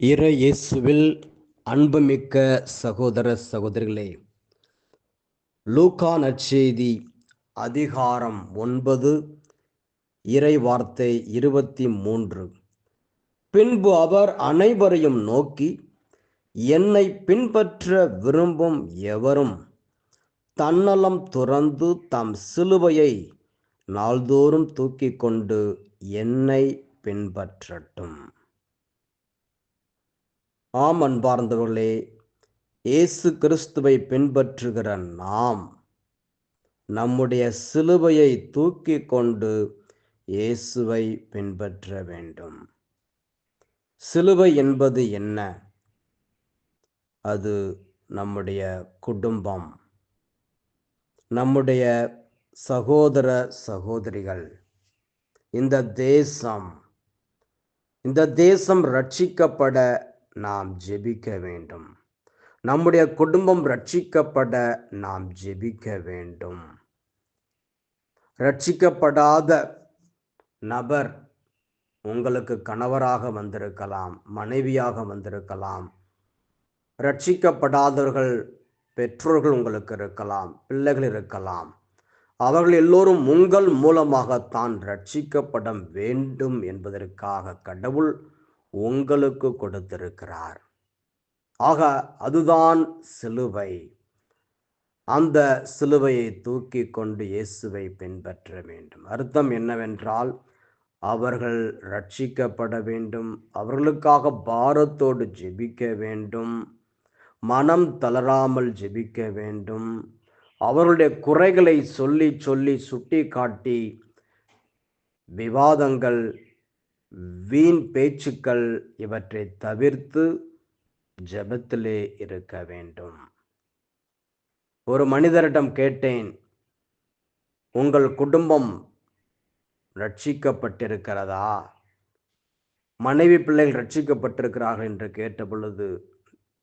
இற இயேசுவில் அன்புமிக்க சகோதர சகோதரிகளே லூகா நற்செய்தி அதிகாரம் ஒன்பது இறை வார்த்தை இருபத்தி மூன்று. பின்பு அவர் அனைவரையும் நோக்கி என்னை பின்பற்ற விரும்பும் எவரும் தன்னலம் துறந்து தம் சிலுவையை நாள்தோறும் தூக்கிக் கொண்டு என்னை பின்பற்றட்டும். ஆம் அன்பார்ந்தவர்களே இயேசு கிறிஸ்துவை பின்பற்றுகிற நாம் நம்முடைய சிலுவையை தூக்கி கொண்டு இயேசுவை பின்பற்ற வேண்டும். சிலுவை என்பது என்ன? அது நம்முடைய குடும்பம் நம்முடைய சகோதர சகோதரிகள் இந்த தேசம் இந்த தேசம் ரட்சிக்கப்பட நாம் ஜெபிக்க வேண்டும். நம்முடைய குடும்பம் ரட்சிக்கப்பட நாம் ஜெபிக்க வேண்டும். ரட்சிக்கப்படாத நபர் உங்களுக்கு கணவராக வந்திருக்கலாம் மனைவியாக வந்திருக்கலாம். ரட்சிக்கப்படாதவர்கள் பெற்றோர்கள் உங்களுக்கு இருக்கலாம் பிள்ளைகள் இருக்கலாம். அவர்கள் எல்லோரும் உங்கள் மூலமாகத்தான் ரட்சிக்கப்பட வேண்டும் என்பதற்காக கடவுள் உங்களுக்கு கொடுத்திருக்கிறார். ஆக அதுதான் சிலுவை. அந்த சிலுவையை தூக்கி கொண்டு இயேசுவை பின்பற்ற வேண்டும். அர்த்தம் என்னவென்றால் அவர்கள் ரட்சிக்கப்பட வேண்டும் அவர்களுக்காக பாரத்தோடு ஜெபிக்க வேண்டும் மனம் தளராமல் ஜெபிக்க வேண்டும் அவர்களுடைய குறைகளை சொல்லி சொல்லி சுட்டி காட்டி விவாதங்கள் வீண் பேச்சுக்கள் இவற்றை தவிர்த்து ஜபத்திலே இருக்க வேண்டும். ஒரு மனிதரிடம் கேட்டேன் உங்கள் குடும்பம் ரட்சிக்கப்பட்டிருக்கிறதா? மனைவி பிள்ளைகள் ரட்சிக்கப்பட்டிருக்கிறார்கள் என்று கேட்ட பொழுது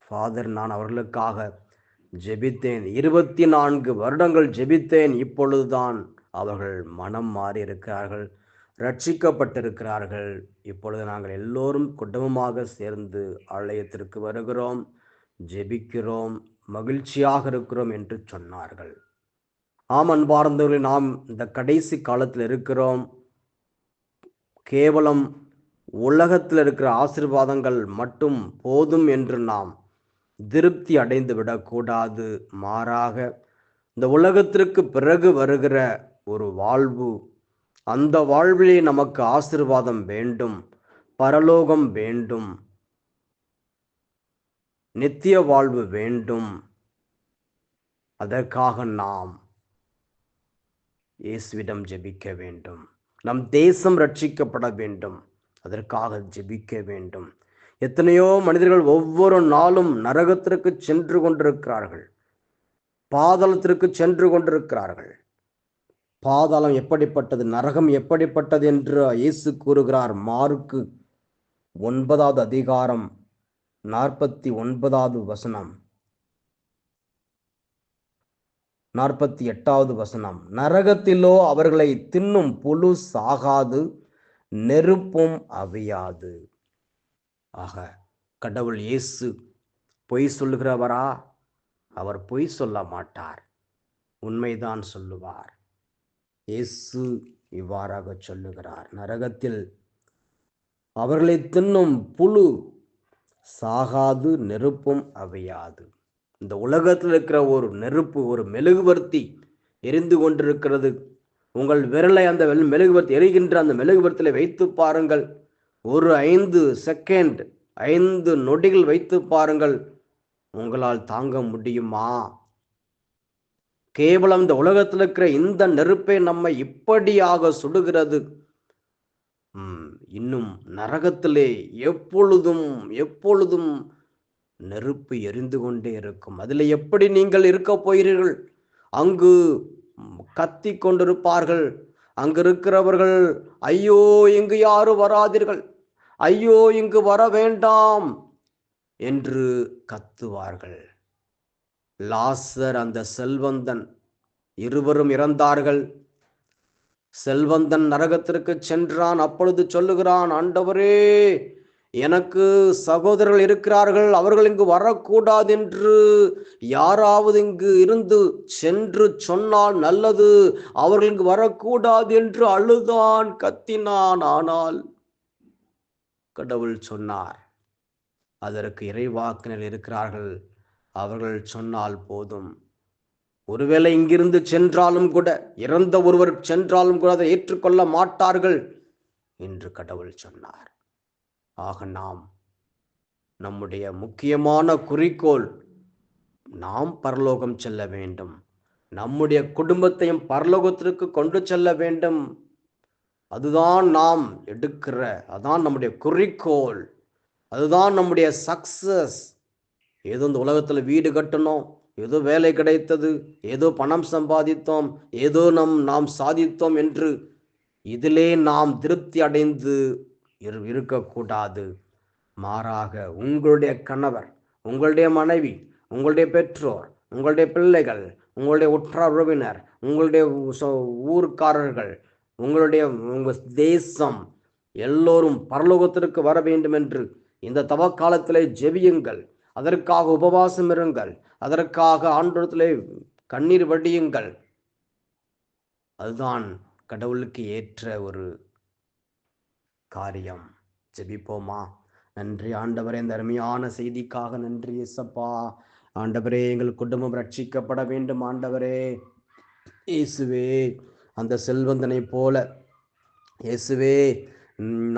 ஃபாதர் நான் அவர்களுக்காக ஜெபித்தேன். இருபத்தி நான்கு வருடங்கள் ஜெபித்தேன். இப்பொழுதுதான் அவர்கள் மனம் மாறி இருக்கிறார்கள் ரட்சிக்கப்பட்டிருக்கிறார்கள். இப்பொழுது நாங்கள் எல்லோரும் குடும்பமாக சேர்ந்து ஆலயத்திற்கு வருகிறோம் ஜெபிக்கிறோம் மகிழ்ச்சியாக இருக்கிறோம் என்று சொன்னார்கள். ஆம் அன்பார்ந்தவர்கள் நாம் இந்த கடைசி காலத்தில் இருக்கிறோம். கேவலம் உலகத்தில் இருக்கிற ஆசிர்வாதங்கள் மட்டும் போதும் என்று நாம் திருப்தி அடைந்து விடக்கூடாது. மாறாக இந்த உலகத்திற்கு பிறகு வருகிற ஒரு வாழ்வு அந்த வாழ்விலே நமக்கு ஆசிர்வாதம் வேண்டும் பரலோகம் வேண்டும் நித்திய வாழ்வு வேண்டும். அதற்காக நாம் இயேசுவிடம் ஜெபிக்க வேண்டும். நம் தேசம் ரட்சிக்கப்பட வேண்டும். அதற்காக ஜெபிக்க வேண்டும். எத்தனையோ மனிதர்கள் ஒவ்வொரு நாளும் நரகத்திற்கு சென்று கொண்டிருக்கிறார்கள். பாதளத்திற்கு சென்று கொண்டிருக்கிறார்கள். பாதாளம் எப்படிப்பட்டது நரகம் எப்படிப்பட்டது என்று இயேசு கூறுகிறார். மார்க்கு ஒன்பதாவது அதிகாரம் நாற்பத்தி ஒன்பதாவது வசனம். நாற்பத்தி எட்டாவது வசனம். நரகத்திலோ அவர்களை தின்னும் புழு சாகாது நெருப்பும் அவியாது. ஆக கடவுள் இயேசு பொய் சொல்லுகிறவரா? அவர் பொய் சொல்ல மாட்டார். உண்மைதான் சொல்லுவார். இயேசு இவ்வாறாக சொல்லுகிறார். நரகத்தில் அவர்களை தின்னும் புழு சாகாது நெருப்பும் அவையாது. இந்த உலகத்தில் இருக்கிற ஒரு நெருப்பு ஒரு மெழுகுவர்த்தி எரிந்து கொண்டிருக்கிறது. உங்கள் விரலை அந்த மெழுகுவர்த்தி எரிகின்ற அந்த மெழுகுவர்த்தியில் வைத்து பாருங்கள். ஒரு ஐந்து செகண்ட் ஐந்து நொடிகள் வைத்து பாருங்கள். உங்களால் தாங்க முடியுமா? கேவலம் இந்த உலகத்தில் இருக்கிற இந்த நெருப்பை நம்மை இப்படியாக சுடுகிறது. இன்னும் நரகத்திலே எப்பொழுதும் எப்பொழுதும் நெருப்பு எரிந்து கொண்டே இருக்கும். அதில் எப்படி நீங்கள் இருக்க போகிறீர்கள்? அங்கு கத்தி கொண்டிருப்பார்கள். அங்கு இருக்கிறவர்கள் ஐயோ இங்கு யாரும் வராதீர்கள்? ஐயோ இங்கு வர வேண்டாம் என்று கத்துவார்கள். லாசர் அந்த செல்வந்தன். இருவரும் இறந்தார்கள். செல்வந்தன் நரகத்திற்கு சென்றான். அப்பொழுது சொல்லுகிறான் ஆண்டவரே எனக்கு சகோதரர்கள் இருக்கிறார்கள். அவர்கள் இங்கு வரக்கூடாது என்று யாராவது இங்கு இருந்து சென்று சொன்னால் நல்லது. அவர்கள் இங்கு வரக்கூடாது என்று அழுதான் கத்தினான். ஆனால் கடவுள் சொன்னார் அதற்கு இறைவாக்கினர் இருக்கிறார்கள். அவர்கள் சொன்னால் போதும். ஒருவேளை இங்கிருந்து சென்றாலும் கூட இறந்த ஒருவர் சென்றாலும் கூட அதை ஏற்றுக்கொள்ள மாட்டார்கள் என்று கடவுள் சொன்னார். ஆக நாம் நம்முடைய முக்கியமான குறிக்கோள் நாம் பரலோகம் செல்ல வேண்டும். நம்முடைய குடும்பத்தையும் பரலோகத்திற்கு கொண்டு செல்ல வேண்டும். அதுதான் நாம் எடுக்கிற அதான் நம்முடைய குறிக்கோள். அதுதான் நம்முடைய சக்சஸ் ஏதோ இந்த உலகத்தில் வீடு கட்டணும் ஏதோ வேலை கிடைத்தது ஏதோ பணம் சம்பாதித்தோம் ஏதோ நம் நாம் சாதித்தோம் என்று இதிலே நாம் திருப்தி அடைந்து இரு- இருக்கக்கூடாது. மாறாக உங்களுடைய கணவர் உங்களுடைய மனைவி உங்களுடைய பெற்றோர் உங்களுடைய பிள்ளைகள் உங்களுடைய உற்றார் உறவினர் உங்களுடைய சொ- ஊர்க்காரர்கள் உங்களுடைய உங்கள் தேசம் எல்லோரும் பரலோகத்திற்கு வர வேண்டும் என்று இந்த தவக்காலத்திலே ஜெபியுங்கள். அதற்காக உபவாசம் இருங்கள். அதற்காக ஆண்டோரத்திலே கண்ணீர் வடியுங்கள். அதுதான் கடவுளுக்கு ஏற்ற ஒரு காரியம். ஜெபிப்போமா? நன்றி ஆண்டவரே இந்த அருமையான செய்திக்காக நன்றி இயேசப்பா. ஆண்டவரே எங்கள் குடும்பம் ரட்சிக்கப்பட வேண்டும் ஆண்டவரே. இயேசுவே அந்த செல்வந்தனை போல. இயேசுவே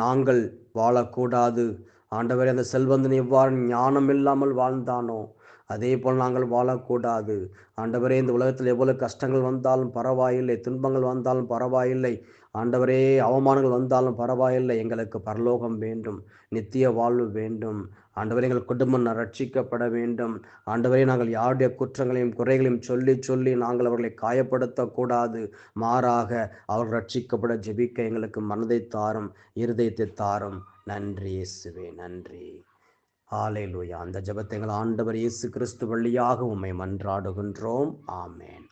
நாங்கள் வாழக்கூடாது. ஆண்டவரே அந்த செல்வந்தன் எவ்வாறு ஞானம் இல்லாமல் வாழ்ந்தானோ அதே போல் நாங்கள் வாழக்கூடாது. ஆண்டவரே இந்த உலகத்தில் எவ்வளவு கஷ்டங்கள் வந்தாலும் பரவாயில்லை துன்பங்கள் வந்தாலும் பரவாயில்லை. ஆண்டவரே அவமானங்கள் வந்தாலும் பரவாயில்லை. எங்களுக்கு பரலோகம் வேண்டும். நித்திய வாழ்வு வேண்டும். ஆண்டவரே எங்கள் குடும்பம் ரட்சிக்கப்பட வேண்டும். ஆண்டவரே நாங்கள் யாருடைய குற்றங்களையும் குறைகளையும் சொல்லி சொல்லி நாங்கள் அவர்களை காயப்படுத்தக்கூடாது. மாறாக அவர்கள் ரட்சிக்கப்பட ஜெபிக்க எங்களுக்கு மனதை தாரும் இருதயத்தை தாரும். நன்றி இயேசுவே நன்றி. ஆலையிலூயா அந்த ஜெபத்தை எங்கள் ஆண்டவர் இயேசு கிறிஸ்து வழியாக உம்மை மன்றாடுகின்றோம். ஆமேன்.